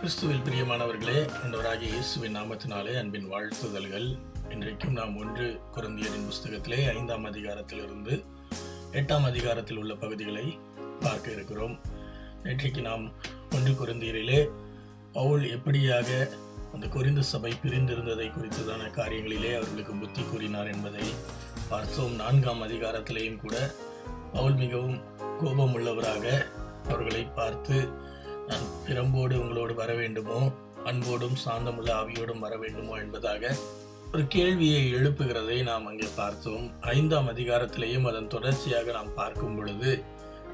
கிறிஸ்துவில் பிரியமானவர்களே ஆண்டவராகிய இயேசுவின் நாமத்தினாலே அன்பின் வாழ்த்துதல்கள். இன்றைக்கும் நாம் ஒன்று குருந்தியரின் புஸ்தகத்திலே ஐந்தாம் அதிகாரத்திலிருந்து எட்டாம் அதிகாரத்தில் உள்ள பகுதிகளை பார்க்க இருக்கிறோம். நேற்றைக்கு நாம் ஒன்று குருந்தியரிலே பவுல் எப்படியாக அந்த குறிந்து சபை பிரிந்திருந்ததை குறித்ததான காரியங்களிலே அவர்களுக்கு புத்தி கூறினார் என்பதை பார்த்தோம். நான்காம் அதிகாரத்திலேயும் கூட பவுல் மிகவும் கோபம் உள்ளவராக அவர்களை பார்த்து நான் பிரம்போடு உங்களோடு வர வேண்டுமோ அன்போடும் சாந்தமுள்ள ஆவியோடும் வர வேண்டுமோ என்பதாக ஒரு கேள்வியை எழுப்புகிறதை நாம் அங்கே பார்த்தோம். ஐந்தாம் அதிகாரத்திலேயும் அதன் தொடர்ச்சியாக நாம் பார்க்கும் பொழுது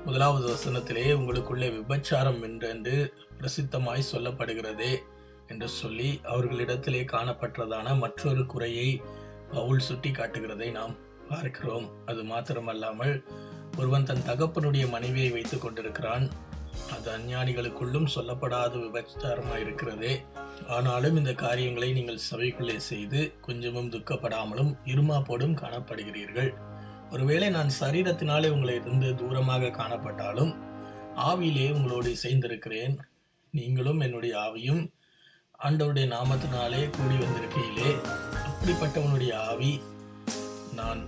முதலாவது வசனத்திலே உங்களுக்குள்ளே விபச்சாரம் என்றென்று பிரசித்தமாய் சொல்லப்படுகிறதே என்று சொல்லி அவர்களிடத்திலே காணப்பட்டதான மற்றொரு குறையை பவுல் சுட்டி காட்டுகிறதை நாம் பார்க்கிறோம். அது மாத்திரமல்லாமல் ஒருவன் தன் தகப்பனுடைய மனைவியை வைத்துக் கொண்டிருக்கிறான். அது அஞ்ஞானிகளுக்குள்ளும் சொல்லப்படாத விபச்சாரமாக இருக்கிறதே. ஆனாலும் இந்த காரியங்களை நீங்கள் சபைக்குள்ளே செய்து கொஞ்சமும் துக்கப்படாமலும் இருமாப்போடும் காணப்படுகிறீர்கள். ஒருவேளை நான் சரீரத்தினாலே உங்களை இருந்து தூரமாக காணப்பட்டாலும் ஆவியிலே உங்களோடு இசைந்திருக்கிறேன். நீங்களும் என்னுடைய ஆவியும் ஆண்டவருடைய நாமத்தினாலே கூடி வந்திருக்கையிலே. அப்படிப்பட்டவனுடைய ஆவி நான்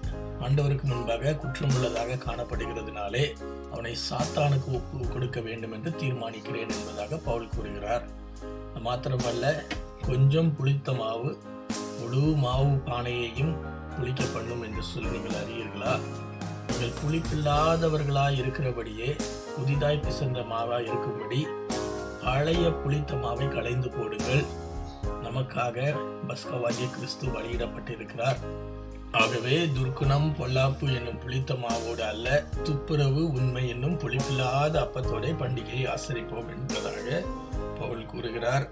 ஆண்டவருக்கு முன்பாக குற்றம் உள்ளதாக காணப்படுகிறதுனாலே அவனை சாத்தானுக்கு ஒப்பு கொடுக்க வேண்டும் என்று தீர்மானிக்கிறேன் என்பதாக பவுல் கூறுகிறார். மாத்திரமல்ல கொஞ்சம் புளித்த மாவு முழு மாவு பானையையும் புளிக்க பண்ணும் என்று சொல்லி நீங்கள் அறியீர்களா? நீங்கள் புளிப்பில்லாதவர்களாய் இருக்கிறபடியே புதிதாய் பிசைந்த மாவாக இருக்கும்படி பழைய புளித்த மாவை களைந்து போடுங்கள். நமக்காக பஸ்கவாகிய கிறிஸ்து வெளியிடப்பட்டிருக்கிறார் ஆகவே துர்க்குணம் பொல்லாப்பு என்னும் புளித்த மாவோடு அல்ல துப்புரவு உண்மை என்னும் புளிப்பில்லாத அப்பத்தோட பண்டிகையை ஆசரிப்போம் என்பதாக பவுல் கூறுகிறார்.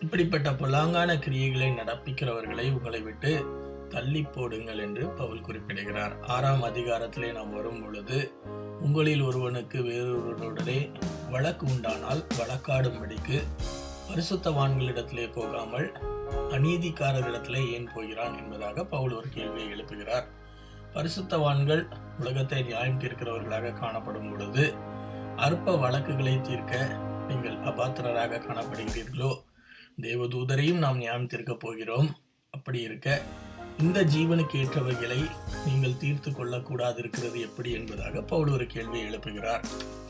இப்படிப்பட்ட பொல்லாங்கான கிரியைகளை நடப்பிக்கிறவர்களை உங்களை விட்டு தள்ளி போடுங்கள் என்று பவுல் குறிப்பிடுகிறார். ஆறாம் அதிகாரத்திலே நாம் வரும் பொழுது உங்களில் ஒருவனுக்கு வேறொருவனுடனே வழக்கு உண்டானால் வழக்காடும்படிக்கு பரிசுத்தவான்களிடத்திலே போகாமல் அநீதிக்காரர்களிடத்திலே ஏன் போகிறான் என்பதாக பவுல் ஒரு கேள்வியை எழுப்புகிறார். பரிசுத்தவான்கள் உலகத்தை நியாயம் தீர்க்கிறவர்களாக காணப்படும் பொழுது அற்ப வழக்குகளை தீர்க்க நீங்கள் அபாத்திரராக காணப்படுகிறீர்களோ? தேவதூதரையும் நாம் நியாயம் தீர்க்கப் போகிறோம். அப்படி இருக்க இந்த ஜீவனுக்கு ஏற்றவைகளை நீங்கள் தீர்த்து கொள்ளக்கூடாது இருக்கிறது எப்படி என்பதாக பவுல் ஒரு கேள்வியை எழுப்புகிறார்.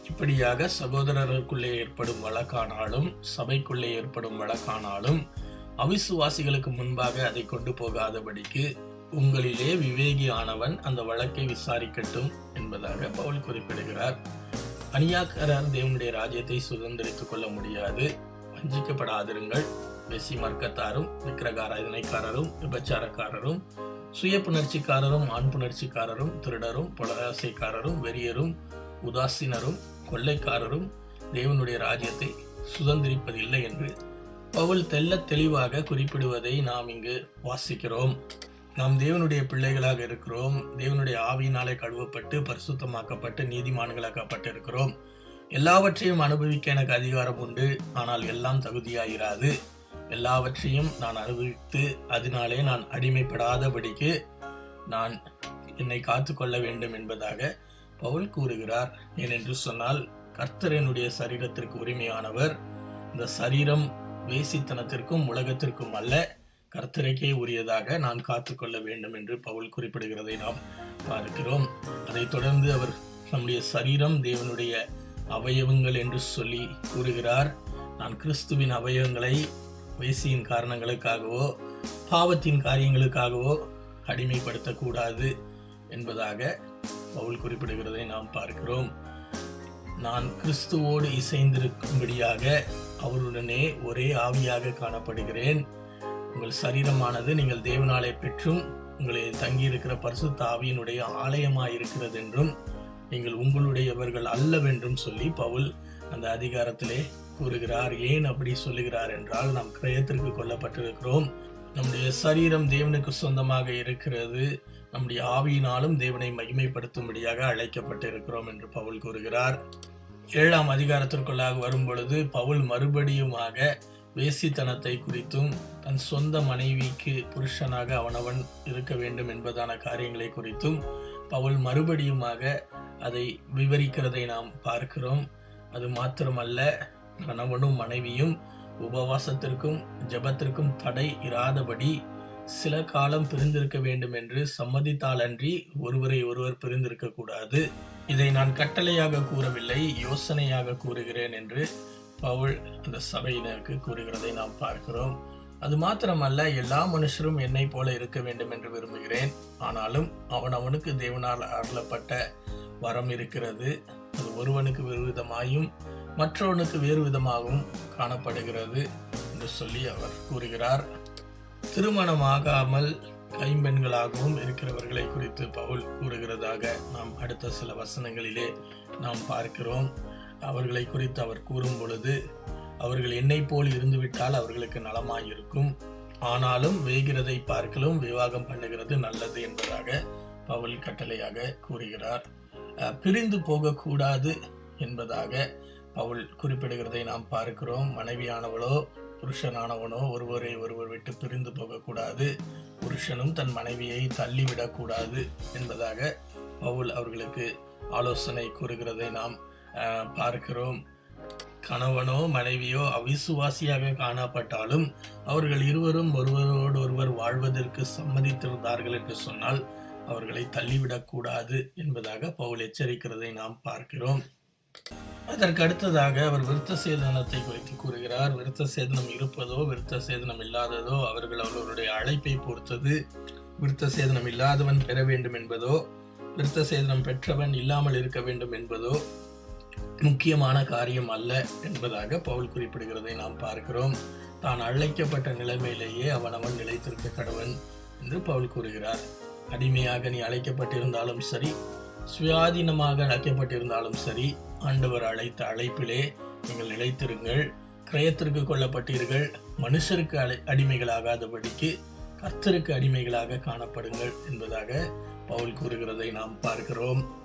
இப்படியாக சகோதரர்களுக்குள்ளே ஏற்படும் வழக்கானாலும் சபைக்குள்ளே ஏற்படும் வழக்கானாலும் அவிசுவாசிகளுக்கு முன்பாக அதை கொண்டு போகாதபடிக்கு உங்களிலே விவேகியானவன் அந்த வழக்கை விசாரிக்கட்டும் என்பதாக பவுல் குறிப்பிடுகிறார். அநியாக்கரர் தேவனுடைய ராஜ்யத்தை சுதந்திரித்துக் கொள்ள முடியாது. வஞ்சிக்கப்படாதிருங்கள். வெசி மர்க்கத்தாரும் விக்கிரகாராதனைக்காரரும் விபச்சாரக்காரரும் சுய புணர்ச்சிக்காரரும் ஆண் புணர்ச்சிக்காரரும் திருடரும் பொலராசைக்காரரும் வெறியரும் உதாசீனரும் கொள்ளைக்காரரும் தேவனுடைய ராஜ்யத்தை சுதந்திரிப்பதில்லை என்று பவுல் தெல்ல தெளிவாக குறிப்பிடுவதை நாம் இங்கு வாசிக்கிறோம். நாம் தேவனுடைய பிள்ளைகளாக இருக்கிறோம். தேவனுடைய ஆவியினாலே கழுவப்பட்டு பரிசுத்தமாக்கப்பட்டு நீதிமான்களாக்கப்பட்டு இருக்கிறோம். எல்லாவற்றையும் அனுபவிக்க எனக்கு அதிகாரம் உண்டு. ஆனால் எல்லாம் தகுதியாயிராது. எல்லாவற்றையும் நான் அனுபவித்து அதனாலே நான் அடிமைப்படாதபடிக்கு நான் என்னை காத்துக்கொள்ள வேண்டும் என்பதாக பவுல் கூறுகிறார் ஏனென்று சொன்னால் கர்த்தர் என்னுடைய சரீரத்திற்கு உரிமையானவர். இந்த சரீரம் வேசித்தனத்திற்கும் உலகத்திற்கும் அல்ல. கர்த்தரைக்கே உரியதாக நான் காத்துக்கொள்ள வேண்டும் என்று பவுல் குறிப்பிடுகிறதை நாம் பார்க்கிறோம். அதைத் தொடர்ந்து அவர் நம்முடைய சரீரம் தேவனுடைய அவயவங்கள் என்று சொல்லி கூறுகிறார். நான் கிறிஸ்துவின் அவயவங்களை வேசியின் காரணங்களுக்காகவோ பாவத்தின் காரியங்களுக்காகவோ அடிமைப்படுத்தக்கூடாது என்பதாக பவுல் குறிப்பிடுகிறதை நாம் பார்க்கிறோம். நான் கிறிஸ்துவோடு இசைந்திருக்கும்படியாக அவருடனே ஒரே ஆவியாக காணப்படுகிறேன். உங்கள் சரீரமானது நீங்கள் தேவனாலே பெற்றும் உங்களை தங்கியிருக்கிற பரிசுத்த ஆவியினுடைய ஆலயமாயிருக்கிறது என்றும் நீங்கள் உங்களுடையவர்கள் அல்லவென்றும் சொல்லி பவுல் அந்த அதிகாரத்திலே கூறுகிறார். ஏன் அப்படி சொல்லுகிறார் என்றால் நாம் கிரயத்திற்கு கொல்லப்பட்டிருக்கிறோம். நம்முடைய சரீரம் தேவனுக்கு சொந்தமாக இருக்கிறது. நம்முடைய ஆவியினாலும் தேவனை மகிமைப்படுத்தும்படியாக அழைக்கப்பட்டு இருக்கிறோம் என்று பவுல் கூறுகிறார். ஏழாம் அதிகாரத்திற்குள்ளாக வரும் பொழுது பவுல் மறுபடியுமாக வேசித்தனத்தை குறித்தும் தன் சொந்த மனைவிக்கு புருஷனாக அவனவன் இருக்க வேண்டும் என்பதான காரியங்களை குறித்தும் பவுல் மறுபடியுமாக அதை விவரிக்கிறதை நாம் பார்க்கிறோம். அது மாத்திரமல்ல கணவனும் மனைவியும் உபவாசத்திற்கும் ஜெபத்திற்கும் தடை இராதபடி சில காலம் பிரிந்திருக்க வேண்டும் என்று சம்மதித்தாலன்றி ஒருவரை ஒருவர் பிரிந்திருக்க கூடாது. இதை நான் கட்டளையாக கூறவில்லை யோசனையாக கூறுகிறேன் என்று பவுல் அந்த சபையினருக்கு கூறுகிறதை நாம் பார்க்கிறோம். அது மாத்திரமல்ல எல்லா மனுஷரும் என்னை போல இருக்க வேண்டும் என்று விரும்புகிறேன். ஆனாலும் அவன் அவனுக்கு தேவனால் அருளப்பட்ட வரம் இருக்கிறது. அது ஒருவனுக்கு விருதமாயும் மற்றவனுக்கு வேறு விதமாகவும் காணப்படுகிறது என்று சொல்லி அவர் கூறுகிறார். திருமணமாகாமல் கைம்பெண்களாகவும் இருக்கிறவர்களை குறித்து பவுல் கூறுகிறதாக நாம் அடுத்த சில வசனங்களிலே நாம் பார்க்கிறோம். அவர்களை குறித்து அவர் கூறும் பொழுது அவர்கள் என்னை போல் இருந்துவிட்டால் அவர்களுக்கு நலமாயிருக்கும். ஆனாலும் வேகிறதை பார்க்கலும் விவாகம் பண்ணுகிறது நல்லது என்பதாக பவுல் கட்டளையாக கூறுகிறார். பிரிந்து போகக்கூடாது என்பதாக பவுல் குறிப்பிடுகிறதை நாம் பார்க்கிறோம். மனைவியானவளோ புருஷனானவனோ ஒருவரை ஒருவர் விட்டு பிரிந்து போகக்கூடாது. புருஷனும் தன் மனைவியை தள்ளிவிடக்கூடாது என்பதாக பவுல் அவர்களுக்கு ஆலோசனை கூறுகிறதை நாம் பார்க்கிறோம். கணவனோ மனைவியோ அவிசுவாசியாக காணப்பட்டாலும் அவர்கள் இருவரும் ஒருவரோடு ஒருவர் வாழ்வதற்கு சம்மதித்திருந்தார்கள் என்று சொன்னால் அவர்களை தள்ளிவிடக்கூடாது என்பதாக பவுல் எச்சரிக்கிறதை நாம் பார்க்கிறோம். அதற்கு அடுத்ததாக அவர் விருத்த சேதனத்தை குறித்து கூறுகிறார். விருத்த சேதனம் இருப்பதோ விருத்த சேதனம் இல்லாததோ அவர்கள் அவர்களுடைய அழைப்பை பொறுத்தது விருத்த சேதனம் இல்லாதவன் பெற வேண்டும் என்பதோ விருத்த சேதனம் பெற்றவன் இல்லாமல் இருக்க வேண்டும் என்பதோ முக்கியமான காரியம் அல்ல என்பதாக பவுல் குறிப்பிடுகிறதை நாம் பார்க்கிறோம். தான் அழைக்கப்பட்ட நிலைமையிலேயே அவன் அவன் நிலைத்திருக்க கடவன் என்று பவுல் கூறுகிறார். அடிமையாக நீ அழைக்கப்பட்டிருந்தாலும் சரி சுயாதீனமாக அழைக்கப்பட்டிருந்தாலும் சரி ஆண்டவர் அழைத்த அழைப்பிலே நீங்கள் நிலைத்திருங்கள். கிரயத்திற்கு கொல்லப்பட்டீர்கள். மனுஷருக்கு அலை அடிமைகளாகாதபடிக்கு கர்த்தருக்கு அடிமைகளாக காணப்படுங்கள் என்பதாக பவுல் கூறுகிறதை நாம் பார்க்கிறோம்.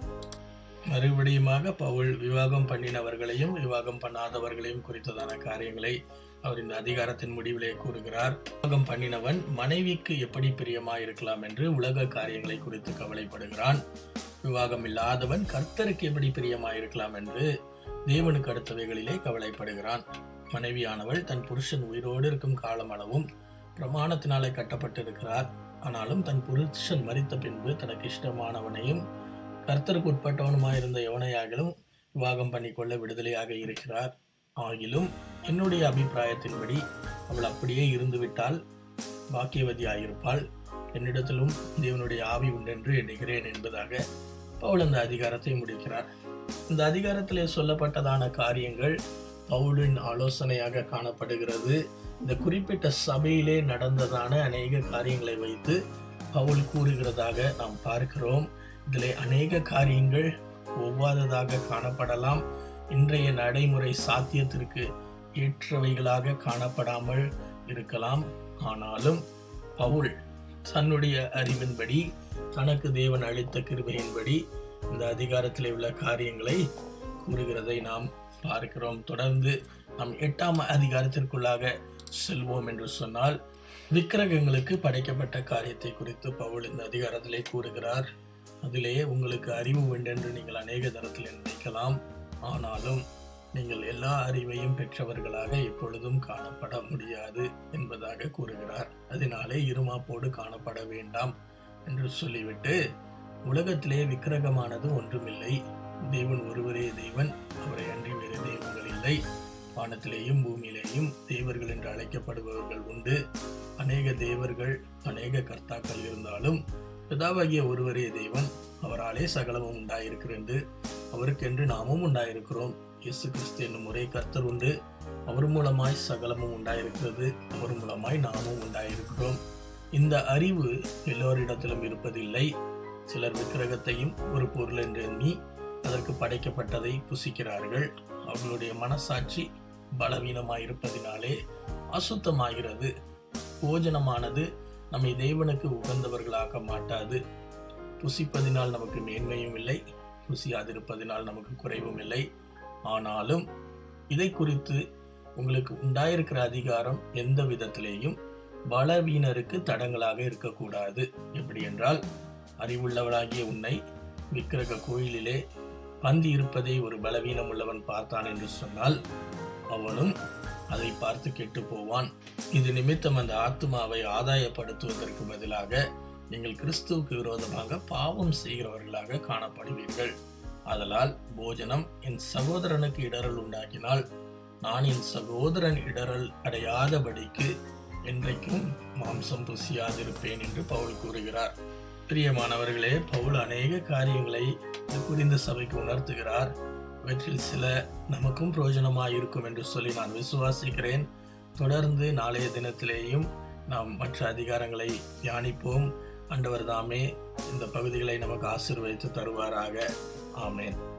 மறுபடியுமாக பவுல் விவாகம் பண்ணினவர்களையும் விவாகம் பண்ணாதவர்களையும் குறித்ததான காரியங்களை அவர் இந்த அதிகாரத்தின் முடிவிலே கூறுகிறார். விவாகம் பண்ணினவன் மனைவிக்கு எப்படி பிரியமாயிருக்கலாம் என்று உலக காரியங்களை குறித்து கவலைப்படுகிறான். விவாகம் இல்லாதவன் கர்த்தருக்கு எப்படி பிரியமாயிருக்கலாம் என்று தேவனுக்கு அடுத்தவைகளிலே கவலைப்படுகிறான். மனைவியானவள் தன் புருஷன் உயிரோடு இருக்கும் காலம் அளவும் பிரமாணத்தினாலே கட்டப்பட்டிருக்கிறார். ஆனாலும் தன் புருஷன் மறித்த பின்பு தனக்கு இஷ்டமானவனையும் கர்த்தருக்கு உட்பட்டவனுமாயிருந்த எவனையாகிலும் விவாகம் பண்ணிக்கொள்ள விடுதலையாக இருக்கிறார். ஆகிலும் என்னுடைய அபிப்பிராயத்தின்படி அவள் அப்படியே இருந்துவிட்டால் பாக்கியவதியாயிருப்பாள். என்னிடத்திலும் தேவனுடைய ஆவி உண்டென்று எண்ணுகிறேன் என்பதாக பவுல் அந்த அதிகாரத்தை முடிக்கிறார். இந்த அதிகாரத்திலே சொல்லப்பட்டதான காரியங்கள் பவுலின் ஆலோசனையாக காணப்படுகிறது. இந்த குறிப்பிட்ட சபையிலே நடந்ததான அநேக காரியங்களை வைத்து பவுல் கூறுகிறதாக நாம் பார்க்கிறோம். இதில் அநேக காரியங்கள் ஒவ்வாததாக காணப்படலாம். இன்றைய நடைமுறை சாத்தியத்திற்கு ஏற்றவைகளாக காணப்படாமல் இருக்கலாம். ஆனாலும் பவுல் தன்னுடைய அறிவின்படி தனக்கு தேவன் அளித்த கிருபையின்படி இந்த அதிகாரத்தில் உள்ள காரியங்களை கூறுகிறதை நாம் பார்க்கிறோம். தொடர்ந்து நாம் எட்டாம் அதிகாரத்திற்குள்ளாக செல்வோம் என்று சொன்னால் விக்கிரகங்களுக்கு படைக்கப்பட்ட காரியத்தை குறித்து பவுல் இந்த அதிகாரத்திலே கூறுகிறார். அதிலே உங்களுக்கு அறிவு வேண்டென்று நீங்கள் அநேக தரத்தில் நினைக்கலாம். ஆனாலும் நீங்கள் எல்லா அறிவையும் பெற்றவர்களாக எப்பொழுதும் காணப்பட முடியாது என்பதாக கூறுகிறார். அதனாலே இருமாப்போடு காணப்பட வேண்டாம் என்று சொல்லிவிட்டு உலகத்திலே விக்கிரகமானது ஒன்றுமில்லை. தேவன் ஒருவரே தெய்வன் அவரை அன்றி வேறு தெய்வங்கள் இல்லை. வானத்திலேயும் பூமியிலேயும் தேவர்கள் என்று அழைக்கப்படுபவர்கள் உண்டு. அநேக தேவர்கள் அநேக கர்த்தாக்கள் இருந்தாலும் பிதாவாகிய ஒருவரே தெய்வன் அவராலே சகலமும் உண்டாயிருக்கிறது அவருக்கென்று நாமும் உண்டாயிருக்கிறோம். இயேசு கிறிஸ்து என்னும் ஒரே கர்த்தர் உண்டு. அவர் மூலமாய் சகலமும் உண்டாயிருக்கிறது. அவர் மூலமாய் நாமும் உண்டாயிருக்கிறோம். இந்த அறிவு எல்லோரிடத்திலும் இருப்பதில்லை. சிலர் விக்கிரகத்தையும் ஒரு பொருள் என்று எண்ணி அதற்கு படைக்கப்பட்டதை புசிக்கிறார்கள். அவர்களுடைய மனசாட்சி பலவீனமாயிருப்பதினாலே அசுத்தமாகிறது. போஜனமானது நம்மை தேவனுக்கு உகந்தவர்களாக்க மாட்டாது. புசிப்பதினால் நமக்கு மேன்மையும் இல்லை. புசியாதிருப்பதினால் நமக்கு குறைவும் இல்லை. ஆனாலும் இதை குறித்து உங்களுக்கு உண்டாயிருக்கிற அதிகாரம் எந்த விதத்திலேயும் பலவீனருக்கு தடங்களாக இருக்கக்கூடாது. எப்படி என்றால் அறிவுள்ளவளாகிய உன்னை விக்கிரக கோயிலிலே பந்தி இருப்பதை ஒரு பலவீனம் உள்ளவன் பார்த்தான் என்று சொன்னால் அவனும் அதை பார்த்து கெட்டு போவான். இது நிமித்தம் அந்த ஆத்மாவை ஆதாயப்படுத்துவதற்கு பதிலாக நீங்கள் கிறிஸ்துவுக்கு விரோதமாக பாவம் செய்கிறவர்களாக காணப்படுவீர்கள். ஆதலால் போஜனம் என் சகோதரனுக்கு இடரல் உண்டாக்கினால் நான் என் சகோதரன் இடரல் அடையாதபடிக்கு என்றைக்கும் மாம்சம் புசியாதிருப்பேன் என்று பவுல் கூறுகிறார். பிரியமானவர்களே பவுல் அநேக காரியங்களை குறிந்த சபைக்கு உணர்த்துகிறார். இவற்றில் சில நமக்கும் பிரயோஜனமாக இருக்கும் என்று சொல்லி நான் விசுவாசிக்கிறேன். தொடர்ந்து நாளைய தினத்திலேயும் நாம் மற்ற அதிகாரங்களை தியானிப்போம். அண்டவர் தாமே இந்த பகுதிகளை நமக்கு ஆசிர்வதித்து தருவாராக. Amen.